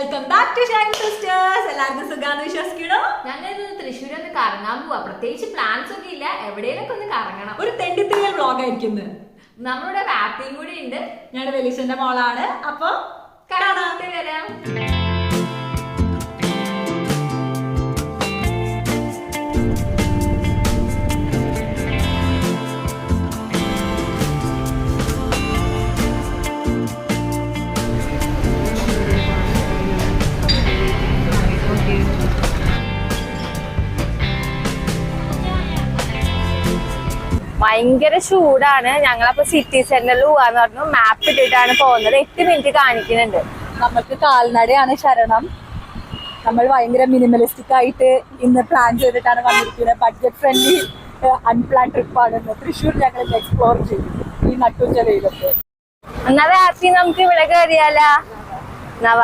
Welcome back to Shine sisters എല്ലാവർക്കും സുഖാന്ന് വിശ്വസിക്കണോ? ഞങ്ങൾ തൃശ്ശൂർ ഒന്ന് കറങ്ങാൻ പോവാ. പ്രത്യേകിച്ച് പ്ലാൻസ് ഒക്കെ ഇല്ല. എവിടെയൊക്കെ ഒന്ന് കറങ്ങണം. ഒരു തെണ്ടിത്തിരിയൽ വ്ളോഗ് ആയിരിക്കും നമ്മളുടെ വാപ്പിയും കൂടി ഉണ്ട്. ഞങ്ങളുടെ വെലീഷന്റെ മോളാണ്. അപ്പൊ കാണാൻ വരാം. ഭയങ്കര ചൂടാണ്. ഞങ്ങളപ്പോ സിറ്റി സെന്ററിൽ പോവാന്ന് പറഞ്ഞു. മാപ്പ് ഇട്ടിട്ടാണ് പോകുന്നത്. എട്ട് മിനിറ്റ് കാണിക്കുന്നുണ്ട്. നമുക്ക് കാൽനടയാണ് ശരണം. നമ്മൾ ഭയങ്കര മിനിമലിസ്റ്റിക് ആയിട്ട് ഇന്ന് പ്ലാൻ ചെയ്തിട്ടാണ് വന്നിരിക്കുന്നത്. ബഡ്ജറ്റ് ഫ്രണ്ട്ലി അൺപ്ലാൻ ട്രിപ്പാണ് ഇന്ന്. തൃശ്ശൂർ ഞങ്ങൾ ഇന്ന് എക്സ്പ്ലോർ ചെയ്യും. ഈ നട്ടുജലയിലൊക്കെ. എന്നാ രാത്രി നമുക്ക് ഇവിടെ കയറിയാലാ എന്നാ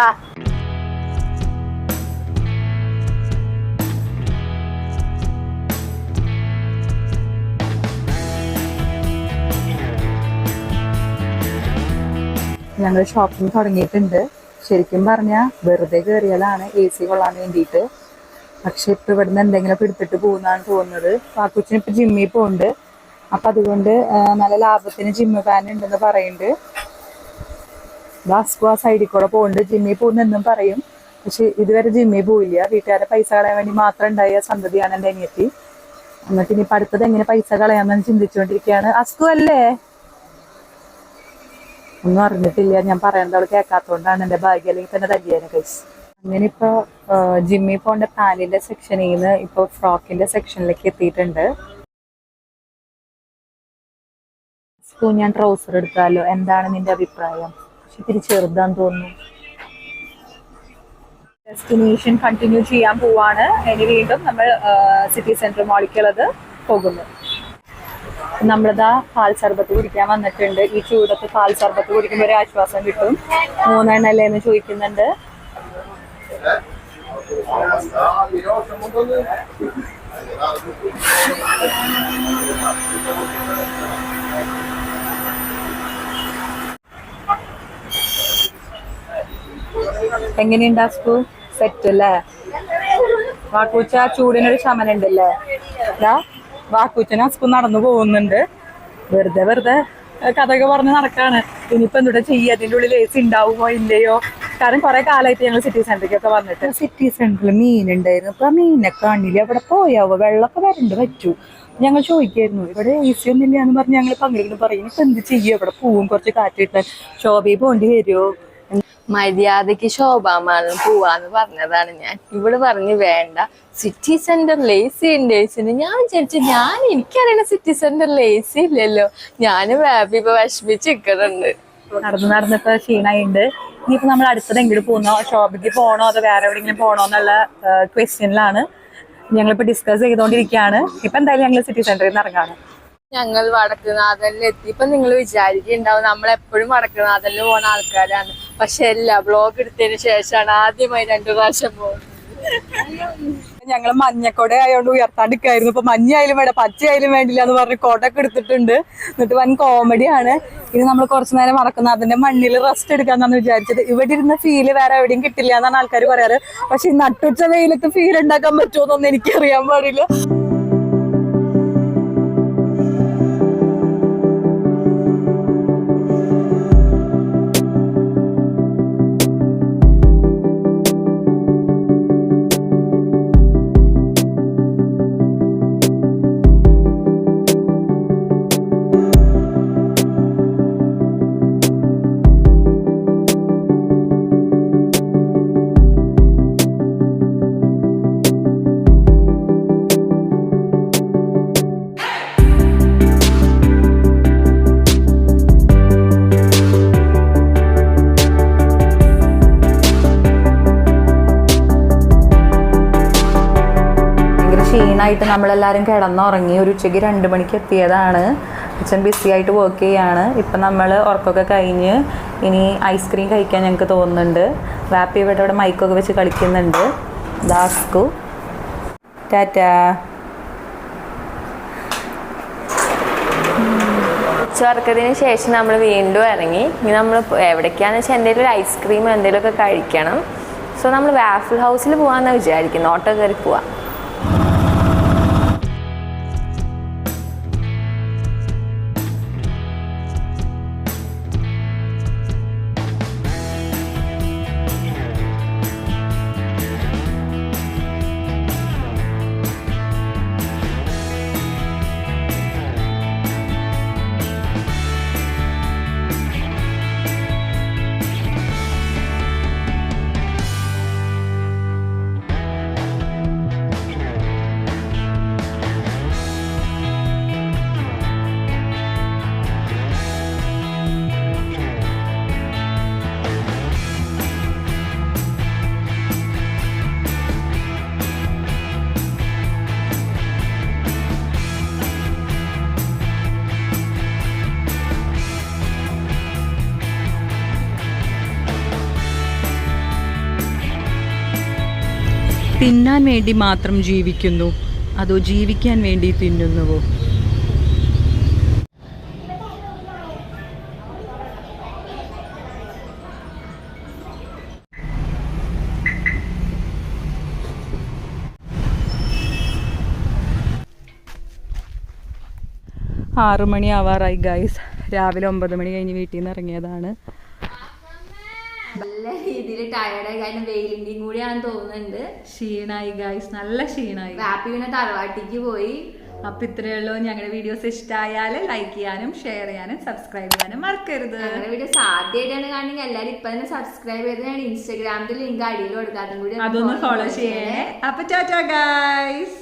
ഞങ്ങൾ ഷോപ്പിംഗ് തുടങ്ങിയിട്ടുണ്ട്. ശരിക്കും പറഞ്ഞാൽ വെറുതെ കയറിയതാണ് എ സി കൊള്ളാൻ വേണ്ടിയിട്ട്. പക്ഷെ ഇപ്പം ഇവിടുന്ന് എന്തെങ്കിലുമൊക്കെ എടുത്തിട്ട് പോകുന്നതാണ് തോന്നുന്നത്. പാക്കുച്ചിന് ഇപ്പം ജിമ്മിൽ പോകുന്നുണ്ട് അപ്പം അതുകൊണ്ട് നല്ല ലാഭത്തിന് ജിമ്മ് ഫാൻ ഉണ്ടെന്ന് പറയുന്നുണ്ട്. ബാസ്കോ ആ സൈഡിൽ കൂടെ പോകുന്നുണ്ട് ജിമ്മിൽ പോകുന്നെന്നും പറയും. പക്ഷെ ഇതുവരെ ജിമ്മിൽ പോയില്ല. വീട്ടുകാരെ പൈസ കളയാൻ വേണ്ടി മാത്രം ഉണ്ടായ സന്തതിയാണ് എന്റെ അനിയത്തി. എന്നിട്ട് ഇനിയിപ്പോ അടുത്തത് എങ്ങനെ പൈസ കളയാമെന്ന് ചിന്തിച്ചുകൊണ്ടിരിക്കുകയാണ്. അസ്കു അല്ലേ? ഒന്നും അറിഞ്ഞിട്ടില്ല. ഞാൻ പറയുന്നത് അവൾ കേൾക്കാത്തതുകൊണ്ടാണ് എന്റെ ഭാഗ്യം. അല്ലെങ്കിൽ തന്നെ തല്ലിയേനെ കൈസ് അങ്ങനെ ഇപ്പൊ ജിമ്മി പോണ്ട പാലിന്റെ സെക്ഷനിൽ നിന്ന് ഇപ്പൊ ഫ്രോക്കിന്റെ സെക്ഷനിലേക്ക് എത്തിയിട്ടുണ്ട്. സ്കൂ ഞാൻ ട്രൗസർ എടുത്താലോ? എന്താണ് നിന്റെ അഭിപ്രായം? പക്ഷെ ഇത്തിരി ചെറുതാന്ന് തോന്നുന്നു. ഡെസ്റ്റിനേഷൻ കണ്ടിന്യൂ ചെയ്യാൻ പോവാണ്. ഇനി വീണ്ടും നമ്മൾ സിറ്റി സെന്റർ മോളിക്കുള്ളത് പോകുന്നു. നമ്മളിതാ പാൽ സർബത്ത് കുടിക്കാൻ വന്നിട്ടുണ്ട്. ഈ ചൂടത്ത് പാൽ സർബത്ത് കുടിക്കുമ്പോൾ ഒരു ആശ്വാസം കിട്ടും. മൂന്നെണ്ണല്ലേ എന്ന് ചോദിക്കുന്നുണ്ട്. എങ്ങനെയുണ്ട് സ്കൂ? സെറ്റ് അല്ലേ? വാക്കൂച്ച ആ ചൂടിനൊരു ശമനം വാക്കൂച്ചന് അസ്കു നടന്നു പോകുന്നുണ്ട്. വെറുതെ വെറുതെ കഥയൊക്കെ പറഞ്ഞ് നടക്കാണ്. ഇനിയിപ്പോ എന്തുടെ ചെയ്യുക? അതിന്റെ ഉള്ളിൽ എ സി ഉണ്ടാവുമോ ഇല്ലയോ? കാരണം കുറെ കാലമായിട്ട് ഞങ്ങൾ സിറ്റി സെന്ററിലേക്കൊക്കെ വന്നിട്ട്. സിറ്റി സെന്ററിൽ മീൻ ഉണ്ടായിരുന്നു. അപ്പൊ ആ മീനെ കാണില്ല അവിടെ പോയാവോ? വെള്ളമൊക്കെ വരണ്ട് പറ്റൂ. ഞങ്ങൾ ചോദിക്കായിരുന്നു ഇവിടെ എ സി ഒന്നും ഇല്ല എന്ന് പറഞ്ഞ് ഞങ്ങൾ പങ്കെടുക്കുന്നു. പറയും ഇപ്പൊ എന്ത് ചെയ്യും? ഇവിടെ പോവും കുറച്ച് കാറ്റ് കിട്ടാൻ. ശോഭയിൽ പോകേണ്ടി വരുമോ മര്യാദയ്ക്ക് ശോഭാമാണ് പോവാന്ന് പറഞ്ഞതാണ് ഞാൻ. ഇവിടെ പറഞ്ഞ് വേണ്ട സിറ്റി സെന്റർ ലേസി ഉണ്ട് ഞാൻ വിചാരിച്ചു ഞാൻ എനിക്കറിയണ സിറ്റി സെന്ററിൽ എ സി ഇല്ലല്ലോ. ഞാനും വേപ്പി ഇപ്പൊ വിഷമിച്ച് നിൽക്കുന്നുണ്ട് നടന്ന് നടന്നിപ്പോ ക്ഷീണായിണ്ട്. ഇനിയിപ്പോ നമ്മൾ അടുത്തത് എങ്ങോട്ട് പോകുന്നോ ഷോപ്പിക്ക് പോകണോ അതോ വേറെ എവിടെയെങ്കിലും പോകണോ എന്നുള്ള ക്വസ്റ്റ്യനിലാണ് ഞങ്ങളിപ്പോ ഡിസ്കസ് ചെയ്തുകൊണ്ടിരിക്കുകയാണ് ഇപ്പൊ എന്തായാലും ഞങ്ങൾ സിറ്റി സെന്ററിൽ നിന്ന് ഇറങ്ങാണ്. ഞങ്ങൾ വടക്കുനാഥനിൽ എത്തി. ഇപ്പൊ നിങ്ങൾ വിചാരിക്കുന്നുണ്ടാവും നമ്മൾ എപ്പോഴും വടക്കുനാഥനിൽ പോണ ആൾക്കാരാണ്. പക്ഷെ അല്ല ബ്ലോഗ് എടുത്തതിന് ശേഷമാണ് ആദ്യമായി രണ്ടു പ്രാവശ്യം പോകുന്നത്. ഞങ്ങൾ മഞ്ഞക്കൊട ആയതുകൊണ്ട് ഉയർത്താണ്ടിരിക്കായിരുന്നു ഇപ്പൊ മഞ്ഞായാലും വേണ്ട പച്ചയായാലും വേണ്ടില്ല എന്ന് പറഞ്ഞ് കോട്ടൊക്കെ എടുത്തിട്ടുണ്ട്. എന്നിട്ട് വൻ കോമഡിയാണ് ഇനി നമ്മൾ കുറച്ചു നേരം മറക്കുന്ന അതിന്റെ മണ്ണിൽ റെസ്റ്റ് എടുക്കാന്നാണ് വിചാരിച്ചത്. ഇവിടെ ഇരുന്ന ഫീൽ വേറെ എവിടെയും കിട്ടില്ല എന്നാണ് ആൾക്കാർ പറയാറ്. പക്ഷെ ഈ നട്ടുച്ച വെയിലത്ത് ഫീൽ ഉണ്ടാക്കാൻ പറ്റുമോ എന്നൊന്നും എനിക്ക് അറിയാൻ പാടില്ല. ക്ഷീണമായിട്ട് നമ്മളെല്ലാവരും കിടന്നുറങ്ങി ഒരു ഉച്ചയ്ക്ക് രണ്ട് മണിക്ക് എത്തിയതാണ്. അച്ഛൻ ബിസി ആയിട്ട് വർക്ക് ചെയ്യാണ്. ഇപ്പം നമ്മൾ ഉറക്കമൊക്കെ കഴിഞ്ഞ് ഇനി ഐസ്ക്രീം കഴിക്കാൻ ഞങ്ങൾക്ക് തോന്നുന്നുണ്ട്. വാപ്പി ഇവിടെ ഇവിടെ മൈക്കൊക്കെ വെച്ച് കളിക്കുന്നുണ്ട്. ദാസ്കു ടാറ്റാ. ഉച്ചവർക്കത്തിന് ശേഷം നമ്മൾ വീണ്ടും ഇറങ്ങി. ഇനി നമ്മൾ എവിടേക്കാന്ന് വെച്ചാൽ എന്തെങ്കിലും ഒരു ഐസ്ക്രീം എന്തെങ്കിലുമൊക്കെ കഴിക്കണം. സോ നമ്മൾ വാഫിൾ ഹൗസിൽ പോകാമെന്നാണ് വിചാരിക്കുന്നത് ഓട്ടോ കയറി പോവാം. തിന്നാൻ വേണ്ടി മാത്രം ജീവിക്കുന്നു. അതോ ജീവിക്കാൻ വേണ്ടി തിന്നുന്നുവോ? ആറുമണി ആവാറായി ഗൈസ് രാവിലെ ഒമ്പത് മണി കഴിഞ്ഞ് വീട്ടിൽ നിന്ന് ഇറങ്ങിയതാണ്. നല്ല രീതിയിൽ ടയർഡായി കാരണം വെയിലിന്റെയും കൂടിയാണെന്ന് തോന്നുന്നുണ്ട്. ക്ഷീണായി ഗായ്സ് നല്ല ക്ഷീണായി. വാപ്പി പിന്നെ തറവാട്ടിക്ക് പോയി. അപ്പൊ ഇത്രയേ ഉള്ളൂ. ഞങ്ങളുടെ വീഡിയോസ് ഇഷ്ടമായാൽ ലൈക്ക് ചെയ്യാനും ഷെയർ ചെയ്യാനും സബ്സ്ക്രൈബ് ചെയ്യാനും മറക്കരുത്. ഞങ്ങളുടെ വീഡിയോസ് ആദ്യമായിട്ടാണ് കാണുന്നെങ്കിൽ എല്ലാവരും ഇപ്പൊ തന്നെ സബ്സ്ക്രൈബ് ചെയ്ത് ഞാൻ ഇൻസ്റ്റാഗ്രാമിന്റെ ലിങ്ക് അടിയിൽ കൊടുക്കാതും കൂടി അതൊന്ന് ഫോളോ ചെയ്യണേ. അപ്പൊ ടാറ്റാ ഗൈസ്